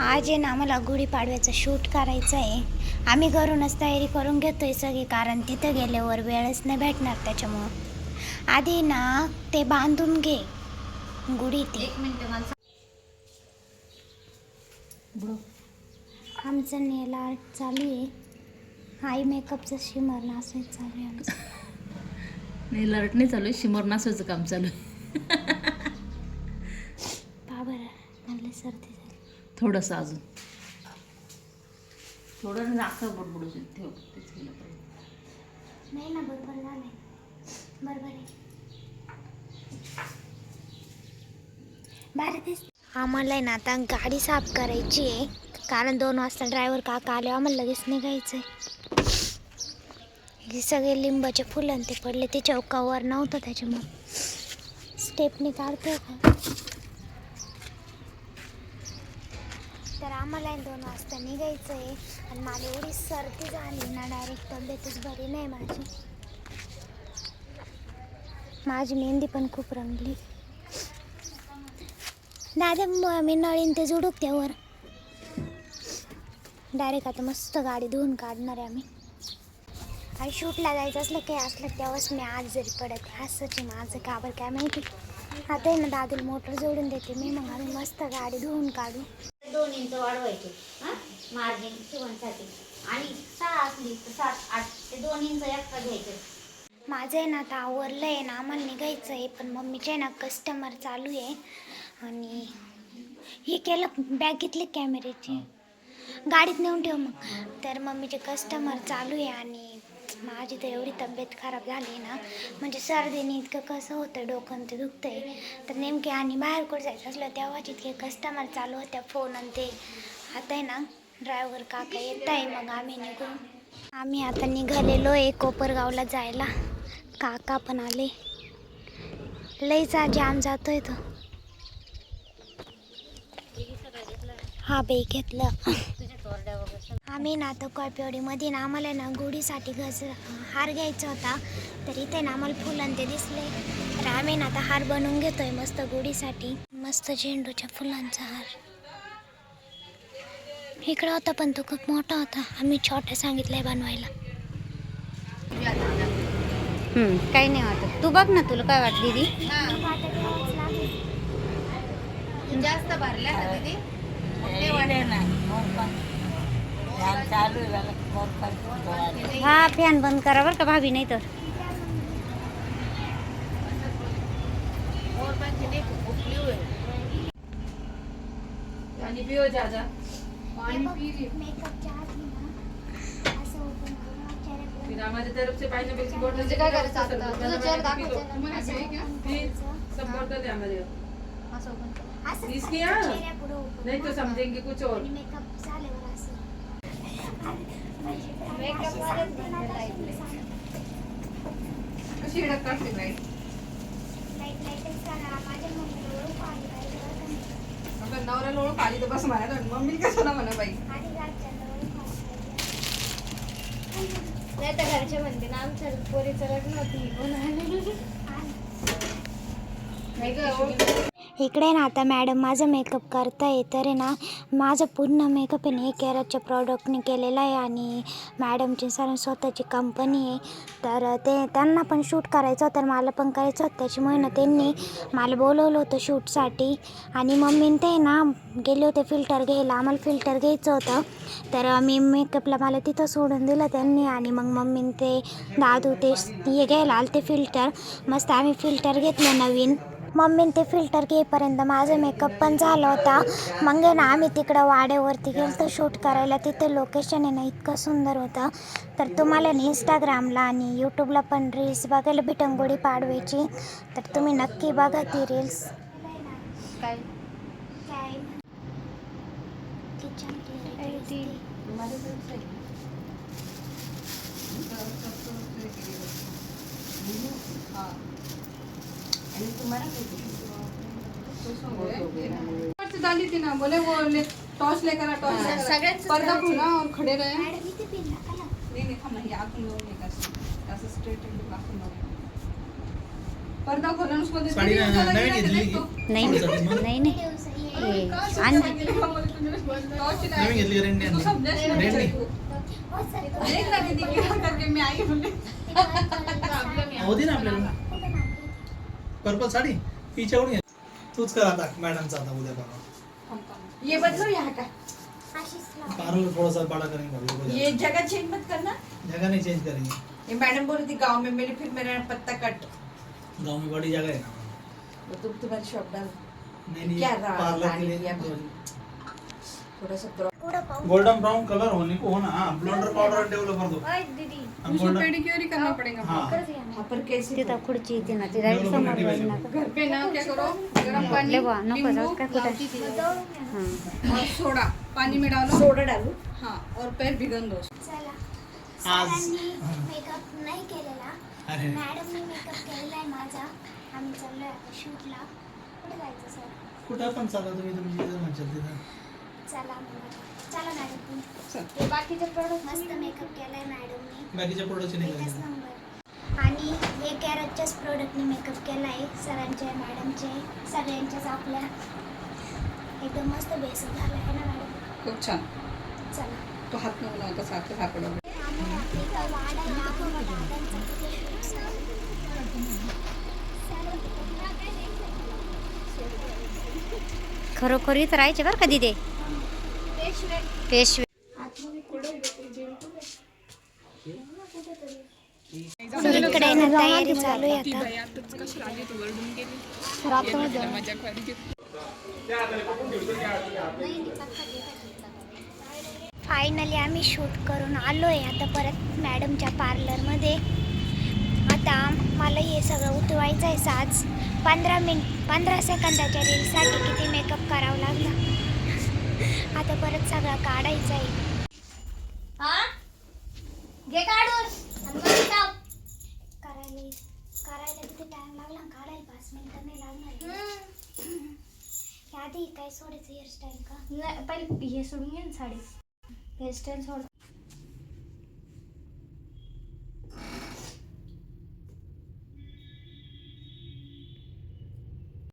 आज आहे ना आम्हाला गुढीपाडव्याचं शूट करायचं आहे. आम्ही घरूनच तयारी करून घेतोय सगळी कारण तिथं गेल्यावर वेळच नाही भेटणार त्याच्यामुळं. आधी ना ते बांधून घे. गुढी ती. एक मिनिट आमचं नेल आर्ट चालू आहे. आई मेकअपचं शिमर नासायचं चालू आहे आमचं. नाही लरट नाही चालू आहे शिमर नासाचं काम चालू आहे. थोडंसं अजून. थोडं राखं बुडबुडू ठेव तेच केलं पाहिजे. नाही ना बरोबर झालंय. बरोबर आहे. आम्हाला आहे ना आता गाडी साफ करायची आहे. कारण दोन वाजता ड्रायव्हर काका आले आम्हाला लगेच निघायचं आहे हे सगळे लिंबाचे फुलं ते पडले ते चौकावर नव्हतं त्याच्यामुळं. स्टेपनी काढतोय. का तर आम्हाला दोन वाजता निघायचं आहे आणि मला एवढी सर्दी झाली ना डायरेक्ट तब्येतच बरी नाही माझी. माझी मेहंदी पण खूप रंगली. दादा म- मी नळीन ते जोडूक त्यावर? डायरेक्ट आता मस्त गाडी धुवून काढणार आहे आम्ही. आणि शूटला जायचं असलं काही असलं तेव्हाच मी आज जरी पडत. असंच आहे माझं काबर काय माहिती. आता आहे ना दादूला मोटर जोडून देते मी. मग आम्ही मस्त गाडी धुवून काढू. दोन इंच वाढवायचे हा? मार्जिन शिवणसाठी आणि सहा असली तर सात आठ ते दोन इंच एक्स्ट्रा घ्यायचे. माझं आहे ना आता आवरलं आहे ना आम्हाला निघायचं आहे पण मम्मीचे आहे ना कस्टमर चालू आहे. आणि हे केलं बॅग घेतली कॅमेऱ्याची गाडीत नेऊन ठेव मग. तर मम्मीचे कस्टमर चालू आहे आणि माझी तर एवढी तब्येत खराब झाली ना म्हणजे सर्दीने इतकं कसं होतं डोकं ते दुखतंय. तर नेमके आणि बाहेर कुठं जायचं असलं तेव्हाच इतके कस्टमर चालू होत्या फोन आणि ते. आता आहे ना ड्रायव्हर काका येत आहे मग आम्ही निघू आम्ही आता निघालेलो आहे कोपरगावला जायला. काका पण आले. लईचा जाम जातोय तो. हा बे घेतलं. आम्ही ना आता कॉयपेवडीमध्ये ना आम्हाला ना गुढीसाठी गज हार घ्यायचा होता. तर इथे ना आम्हाला फुलं ते दिसले. तर आम्ही ना आता हार बनवून घेतोय मस्त गुढीसाठी. मस्त झेंडूच्या फुलांचा हार. इकडं होता पण तो खूप मोठा होता. आम्ही छोटा सांगितलंय बनवायला. काही नाही वाटत. तू बघ ना तुला काय वाटत दीदी. जास्त भरल्या दीदी? हा फॅन बंद करा बरं का भाभी नाही तर आणि पिओ जाजा पानी पी रही मेकअपच्या आधी ना असं ओपन करून चेहऱ्यावर फिर हमारी तरफ से पाइनएप्पल की बोतल म्हणजे काय करायचं आता? तुझं चेहरा दाखवायचं ना. तुम्हाला असं चाहिए क्या open प्लीज करायचं. सब बोतल है हमारे असं open कर. असं इसकी फक्त हाँ? चेहऱ्यापुढं open नहीं तो करून समझेंगे कुछ और आणि मेकअप झाल्यावर असं Makeup वालेच बनवायला लागले. कशी इडक काढते बाई लाइट लाईटच करा माझ्या मम्मीला ओळख आली पाहिजे बरं का नाही. आता नवऱ्याला ओळख आली तर बस मम्मी म्हणा बाई नाही तर घरचे म्हणते ना आमच्या पोरीचं लग्न होती आली नाही का इकडे ना आता मॅडम माझं मेकअप करताय तर आहे ना माझं पूर्ण मेकअप आहे ना एक कॅरेटच्या प्रॉडक्टने केलेला आहे आणि मॅडमची सर स्वतःची कंपनी आहे. तर ते त्यांना पण शूट करायचं होतं मला पण करायचं होतं. त्याच्यामुळे ना त्यांनी मला बोलवलं होतं शूटसाठी आणि मम्मीन ते ना गेले होते फिल्टर घ्यायला. आम्हाला फिल्टर घ्यायचं होतं. तर मी मेकअपला मला तिथं सोडून दिलं त्यांनी आणि मग मम्मीन ते दादू ते हे घ्यायला आलं ते फिल्टर मस्त आम्ही फिल्टर घेतलं नवीन. मम्मीने ते फिल्टर घेईपर्यंत माझा मेकअप पण झाला होता. मग आहे ना आम्ही तिकडं वाड्यावरती गेलो तर शूट करायला. तिथे लोकेशन आहे ना इतकं सुंदर होतं. तर तुम्हाला ना इंस्टाग्रामला आणि यूट्यूबला पण रील्स बघायला भेटन गुढी पाडव्याची. तर तुम्ही नक्की बघा ती रील्स काय? डाली थी ना बोले वो ले टॉर्च लेकर टॉर्च लेकर पर्दा खुला और खड़े रहे नहीं नहीं हम नहीं आँख लोग नहीं कर ऐसे स्ट्रेट एक आँख लोग पर्दा खोला उसको साड़ी नहीं, लगा? नाही नाही नाही हे, आणि का रेंडी तू आणली समजायचं नाही तू. देख ना दीदी क्या करके मैं आई बोले होती ना आपल्याला पर्पल साडी तिच्याकडून घे तूच कर आता मॅडमचा आता उद्या परवा ये बदलो यहाँ का पार्लर थोड़ा बड़ा करेंगे अभी ये। जगह चेंज मत करना जगह नहीं चेंज करेंगे ये मैडम बोल रही थी गांव में मेरे फिर मेरा पत्ता कट. गांव में बड़ी जगह है ना. वो तुम तुम्हारी शॉप डाल नहीं नहीं क्या रहा पार्लर के रानी लिए? थोड़ा सा गोल्डन ब्राउन कलर होने को हो ना. हाँ ब्लंडर पाउडर डेवलपर दो. ओय दीदी. हम golden- पेडिक्योर ही. करना पड़ेगा हाँ. पर कैसे तिथं खुर्ची येते ना ती डायरेक्ट समोर बघ ना घर पे ना क्या करो? गरम पानी नको नींबू काय कुठं? हां. और सोडा. पानी में डालो. सोडा डालो. हाँ और पैर भिगन दो. चला. आज मेकअप नाही केलेला. अरे. मॅडमनी मेकअप केलेला आहे माझा. आम्ही चाललोय आता शूटला. कुठे जायचं सर? कुठं पण चाला तुम्ही तुम्ही जिथं म्हणशाल तिथं. चला चला मॅडम. ते बाकीचे प्रोडक्ट मस्त मेकअप केलाय मॅडमनी बाकीच्या प्रोडक्टचे नाही एकच करायचं नंबर आणि हे कॅरेटच्याच प्रोडक्टनी मेकअप केला आहे सरांचे मॅडमचे सगळ्यांच्याच आपल्या. एकदम मस्त बेस झाला आहे ना मॅडम? खूप छान. चला. तो हात कसा हात दाखव दादांचा किती खरोखरीच राहायचे बरं कधी ते पेशवे इकडे ना तयारी चालू आहे आता फायनली आम्ही शूट करून आलो आहे आता परत मॅडमच्या पार्लरमध्ये आता मला हे सगळं उतरवायचं आहे साज पंधरा मिनिट पंधरा सेकंदाच्या रीलसाठी किती मेकअप करावं लागला आता परत सगळं काढायचं आहे. हा? घे काढून. आणि वर टाक. करायला करायला किती टाइम लागला? काढायला पाच मिनिटं नाही लागणार. हे आधी काय सोडायचं? हेअरस्टाईल का? नाही, पहिले हे सोडून घे ना साडी. हेअरस्टाईल सोड.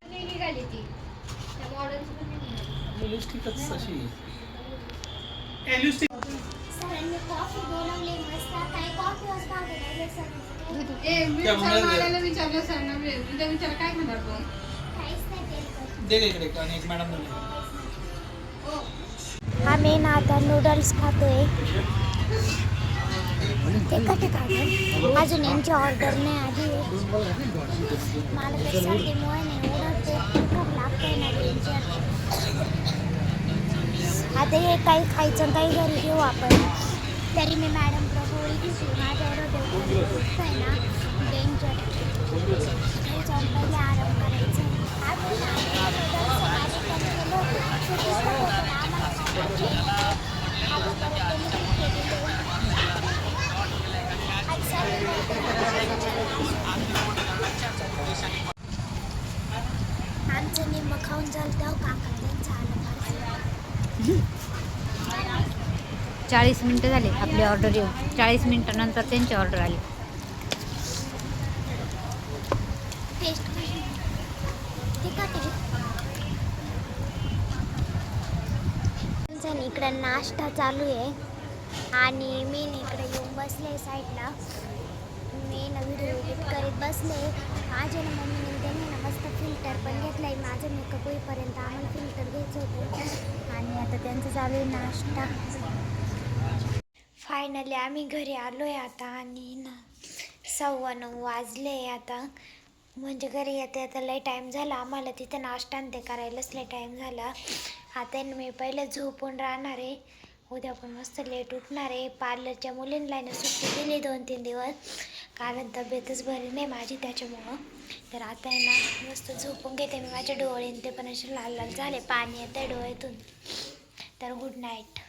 नाही निघाली ती. त्या मॉडेलची पण निघाली. लिपस्टिकच अशी. ए लिपस्टिक सरांनी कॉफी बनवली मस्त. काय कॉफी असं का बनवली सर. ए मी क्या विचार म्हणाले? मारायला विचारलं सर ना मी तुझ्या विचार काय म्हणणार तू काहीच नाही केलं दे इकडे आणि एक मॅडम आम्ही ना आता नूडल्स खातोय. ते कटे काढून अजून यांची ऑर्डर नाही आली. मला तर सर्दीमुळे नाही एवढं ते तिखट लागतंय ना डेंजर आता हे काही खायचं काही घरी घेऊ आपण. तरी मी मॅडम प्रभू घेतली. माझ्या एवढं डोकं दुखतंय ना? डेंजर त्याच्यावर पहिले आराम करायचा. आम्ही ना noodles माझे पण केलं होतं. छोटीच होतं ना, आम्हाला खायचं नाही. आता परत त्यांनी खूप केलेलं आहे. आज सर्व आमचं निम्म खाऊन झालं तेव्हा काका त्यांचं आलं पार्सल. चाळीस मिनटं झाले आपली ऑर्डर येऊन. चाळीस मिनटानंतर त्यांची ऑर्डर आली. इकडे इकडं नाश्ता चालू आहे. आणि मी ना इकडे येऊन बसले साईडला. मी ना व्हिडिओ एडिट करीत बसले. माझ्या ना मम्मीने त्यांनी ना मस्त फिल्टर पण घेतलं आहे माझं मेकअप होईपर्यंत आम्हाला फिल्टर घ्यायचं होतं. आणि आता त्यांचं चालू आहे नाश्ता. फायनली आम्ही घरी आलो आहे आता आणि ना सव्वा नऊ वाजले आता. म्हणजे घरी येते आता लय टाईम झाला. आम्हाला तिथं नाश्ता आणि ते करायलाच लय टाईम झाला. आता ना मी पहिले झोपून राहणार आहे. उद्या पण मस्त लेट उठणार आहे. पार्लरच्या मुलींना ना सुट्टी दिली दोन तीन दिवस. कारण तब्येतच बरी नाही माझी त्याच्यामुळं. तर आता आहे ना मस्त झोपून घेते मी. माझे डोळे ते पण असे लाल लाल झाले. पाणी येतं डोळ्यातून. तर गुड नाईट